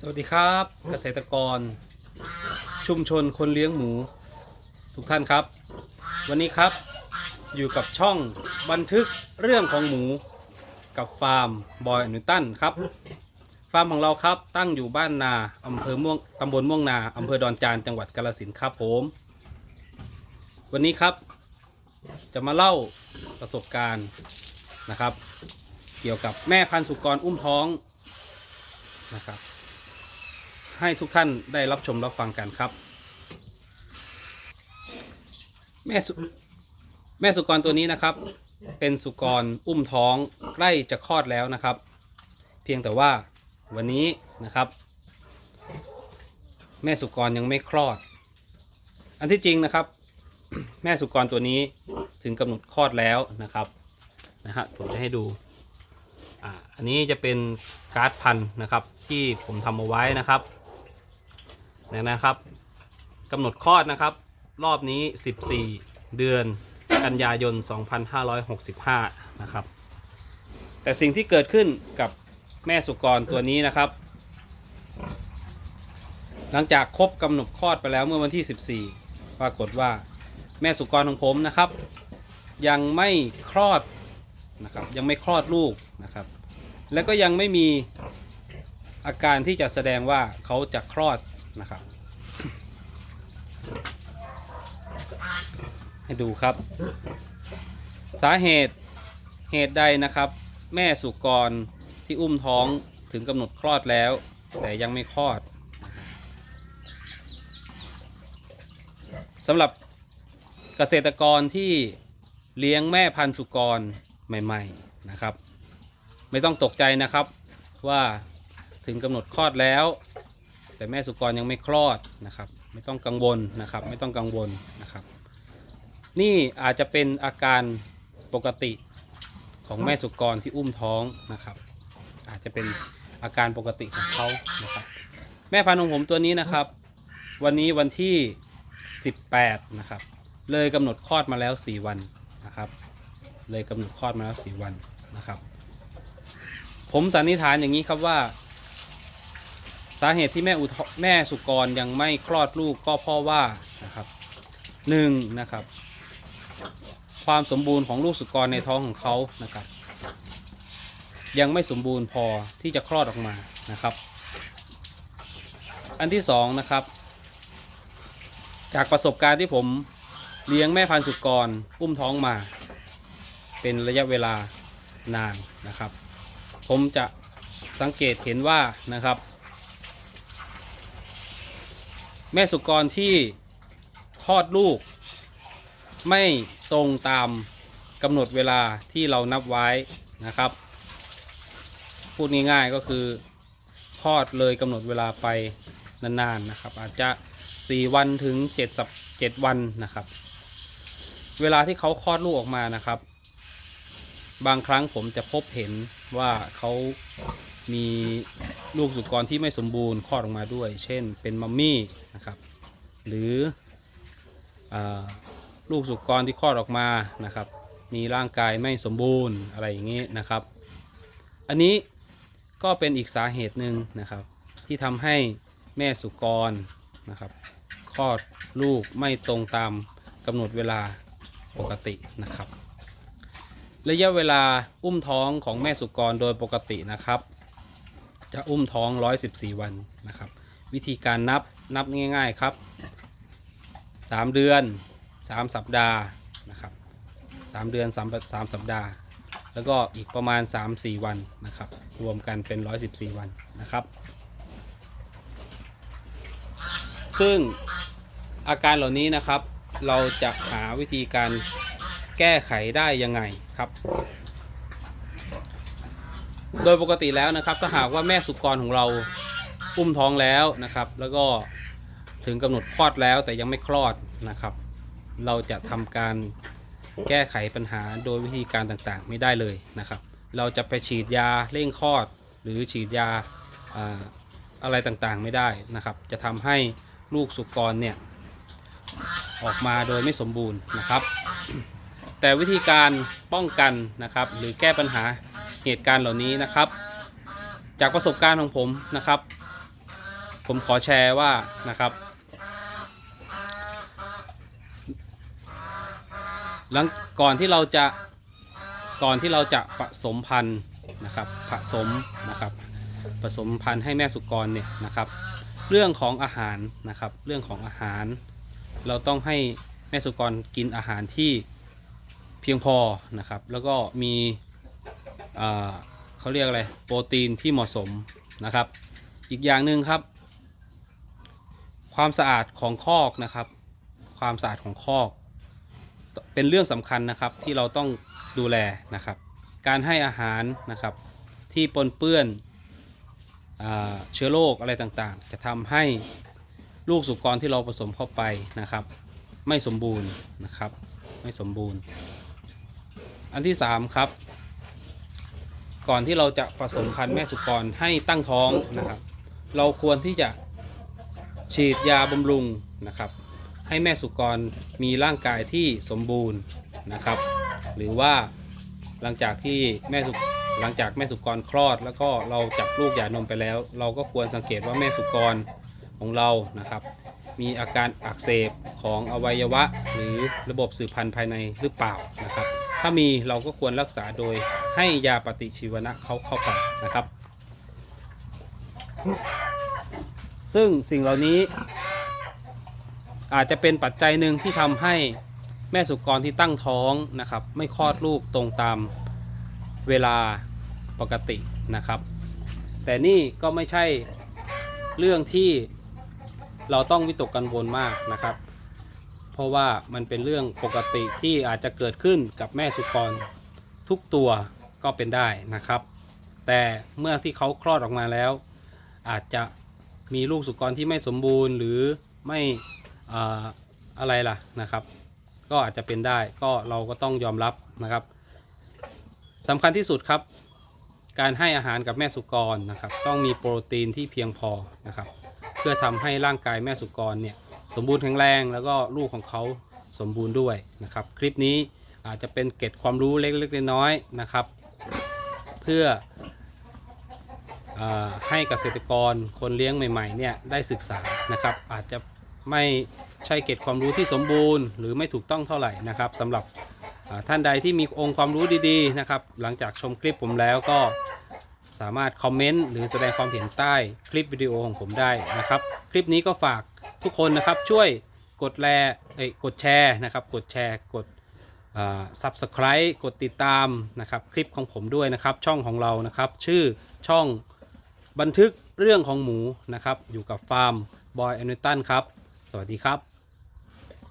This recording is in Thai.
สวัสดีครับเกษตรกร ชุมชนคนเลี้ยงหมู ทุกท่านครับ วันนี้ครับอยู่กับช่องบันทึกเรื่องของหมูกับฟาร์มบอยอนิวตันครับ ฟาร์มของเราครับตั้งอยู่บ้านนาอำเภอม่วงตำบลม่วงนาอำเภอดอนจานจังหวัดกาฬสินธุครับผม วันนี้ครับ จะมาเล่าประสบการณ์นะครับ เกี่ยวกับแม่พันธุ์สุกรอุ้มท้องนะครับ ให้ทุกท่านได้รับชมรับฟังกันครับ แม่สุแม่สุกรตัวนี้นะครับ เป็นสุกรอุ้มท้องใกล้จะคลอดแล้วนะครับ เพียงแต่ว่าวันนี้นะครับ แม่สุกรยังไม่คลอด อันที่จริงนะครับ แม่สุกรตัวนี้ถึงกำหนดคลอดแล้วนะครับนะฮะผมจะให้ดูอ่าอันนี้จะเป็นการ์ดพันธุ์นะครับที่ผมทำเอาไว้นะครับ เนี่ยนะครับกำหนดคลอดนะครับ รอบนี้ 14 เดือนกันยายน 2565 นะครับ แต่สิ่งที่เกิดขึ้นกับแม่สุกรตัวนี้นะครับ หลังจากครบกำหนดคลอดไปแล้วเมื่อวันที่ 14 ปรากฏว่าแม่สุกรของผมนะครับ ยังไม่คลอดนะครับยังไม่คลอดลูกนะครับ แล้วก็ยังไม่มีอาการที่จะแสดงว่าเขาจะคลอด นะครับ ให้ดูครับ สาเหตุเหตุใดนะครับ แม่สุกรที่อุ้มท้องถึงกำหนดคลอดแล้ว แต่ยังไม่คลอดสำหรับเกษตรกรที่เลี้ยงแม่พันธุ์สุกรใหม่ๆนะครับ ไม่ต้องตกใจนะครับว่าถึงกำหนดคลอดแล้ว แต่แม่สุกรยังไม่คลอดนะครับ ไม่ต้องกังวลนะครับ ไม่ต้องกังวลนะครับ นี่อาจจะเป็นอาการปกติของแม่สุกรที่อุ้มท้องนะครับ อาจจะเป็นอาการปกติของเขานะครับ แม่พันธุ์ของผมตัวนี้นะครับ วันนี้วันที่ 18 นะครับ เลยกำหนดคลอดมาแล้ว 4 วันนะครับ เลยกำหนดคลอดมาแล้ว 4 วันนะครับ ผมสันนิษฐานอย่างนี้ครับว่า สาเหตุที่แม่อุทแม่สุกรยังไม่คลอดลูกก็เพราะว่านะครับหนึ่งนะครับ ความสมบูรณ์ของลูกสุกรในท้องของเขานะครับ ยังไม่สมบูรณ์พอที่จะคลอดออกมานะครับ อันที่สองนะครับ จากประสบการณ์ที่ผมเลี้ยงแม่พันธุ์สุกรอุ้มท้องมา เป็นระยะเวลานานนะครับ ผมจะสังเกตเห็นว่านะครับ แม่สุกรที่คลอดลูก ไม่ตรงตามกำหนดเวลาที่เรานับไว้นะครับ พูดง่ายๆก็คือคลอดเลยกำหนดเวลาไปนาน ๆ นะครับ อาจจะ 4 วันถึง7สัป7วันนะครับ เวลาที่เขาคลอดลูกออกมานะครับ บางครั้งผมจะพบเห็นว่าเขา มีลูกสุกรที่ไม่สมบูรณ์คลอดออกมาด้วย เช่น เป็นมัมมี่นะครับหรืออลูกสุกรที่คลอดออกมานะครับ มีร่างกายไม่สมบูรณ์อะไรอย่างนี้นะครับ อันนี้ก็เป็นอีกสาเหตุหนึ่งนะครับ ที่ทำให้แม่สุกรนะครับคลอดลูกไม่ตรงตามกำหนดเวลาปกตินะครับ ระยะเวลาอุ้มท้องของแม่สุกรโดยปกตินะครับ จะอุ้มท้อง 114 วันนะครับ วิธีการนับนับง่าย ๆครับ 3 เดือน 3 สัปดาห์นะครับ3เดือน3 3สัปดาห์ แล้วก็อีกประมาณ 3-4 วันนะครับ รวมกันเป็น 114 วันนะครับ ซึ่งอาการเหล่านี้นะครับ เราจะหาวิธีการแก้ไขได้ยังไงครับ โดยปกติแล้วนะครับถ้าหากว่าแม่สุกรของเราอุ้มท้องแล้วนะครับ แล้วก็ถึงกำหนดคลอดแล้วแต่ยังไม่คลอดนะครับ เราจะทำการแก้ไขปัญหาโดยวิธีการต่างๆ ไม่ได้เลยนะครับ เราจะไปฉีดยาเร่งคลอด หรือฉีดยาอะไรต่างๆไม่ได้นะครับ จะทำให้ลูกสุกรเนี่ยออกมาโดยไม่สมบูรณ์นะครับ แต่วิธีการป้องกันนะครับ หรือแก้ปัญหา เหตุการณ์เหล่านี้นะครับ จากประสบการณ์ของผมนะครับ ผมขอแชร์ว่านะครับ หลังก่อนที่เราจะก่อนที่เราจะผสมพันธุ์นะครับผสมนะครับผสมพันธุ์ให้แม่สุกรเนี่ยนะครับ เรื่องของอาหารนะครับ เรื่องของอาหาร เราต้องให้แม่สุกรกินอาหารที่เพียงพอนะครับ แล้วก็มี เขาเรียกอะไรโปรตีนที่เหมาะสมนะครับ อีกอย่างหนึ่งครับ ความสะอาดของคอกนะครับ ความสะอาดของคอก เป็นเรื่องสำคัญนะครับที่เราต้องดูแลนะครับ การให้อาหารนะครับที่ปนเปื้อนเชื้อโรคอะไรต่างๆ จะทำให้ลูกสุกรที่เราผสมเข้าไปนะครับ ไม่สมบูรณ์นะครับ ไม่สมบูรณ์ อันที่ 3 ครับ ก่อนที่เราจะผสมพันธุ์แม่สุกรให้ตั้งท้องนะครับ เราควรที่จะฉีดยาบำรุงนะครับ ให้แม่สุกรมีร่างกายที่สมบูรณ์นะครับ หรือว่าหลังจากที่แม่สุหลังจากแม่สุกรคลอด แล้วก็เราจับลูกหย่านมไปแล้ว เราก็ควรสังเกตว่าแม่สุกรของเรานะครับ มีอาการอักเสบของอวัยวะ หรือระบบสืบพันธุ์ภายในหรือเปล่านะครับ ถ้ามีเราก็ควรรักษาโดยให้ยาปฏิชีวนะเขาเข้าไปนะครับ ซึ่งสิ่งเหล่านี้ อาจจะเป็นปัจจัยหนึ่งที่ทำให้แม่สุกรที่ตั้งท้องนะครับ ไม่คลอดลูกตรงตามเวลาปกตินะครับ แต่นี่ก็ไม่ใช่เรื่องที่เราต้องวิตกกังวลมากนะครับ เพราะว่ามันเป็นเรื่องปกติที่อาจจะเกิดขึ้นกับแม่สุกรทุกตัวก็เป็นได้นะครับ แต่เมื่อที่เขาคลอดออกมาแล้ว อาจจะมีลูกสุกรที่ไม่สมบูรณ์หรือไม่อ่อะไรล่ะนะครับ ก็อาจจะเป็นได้ก็เราก็ต้องยอมรับนะครับสำคัญที่สุดครับ การให้อาหารกับแม่สุกรนะครับ ต้องมีโปรตีนที่เพียงพอนะครับ เพื่อทำให้ร่างกายแม่สุกรเนี่ย สมบูรณ์แข็งแรงแล้วก็ลูกของเขาสมบูรณ์ด้วยนะครับ คลิปนี้อาจจะเป็นเกร็ดความรู้เล็กๆน้อยๆนะครับ เพื่ออให้เกษตรกรคนเลี้ยงใหม่ๆเนี่ยได้ศึกษานะครับ อาจจะไม่ใช่เกร็ดความรู้ที่สมบูรณ์ หรือไม่ถูกต้องเท่าไหร่นะครับสำหรับท่านใดที่มีองค์ความรู้ดีๆนะครับ หลังจากชมคลิปผมแล้วก็สามารถคอมเมนต์หรือแสดงความเห็นใต้คลิปวิดีโอของผมได้นะครับ คลิปนี้ก็ฝาก ทุกคนนะครับช่วยกดแลเอ้ยกดแชร์นะครับ กดแชร์กดอ่ subscribe กดติดตามนะครับคลิปของผมด้วยนะครับช่องของเรานะครับ ชื่อช่องบันทึกเรื่องของหมูนะครับ อยู่กับฟาร์มบอยแอนนิตันครับ สวัสดีครับ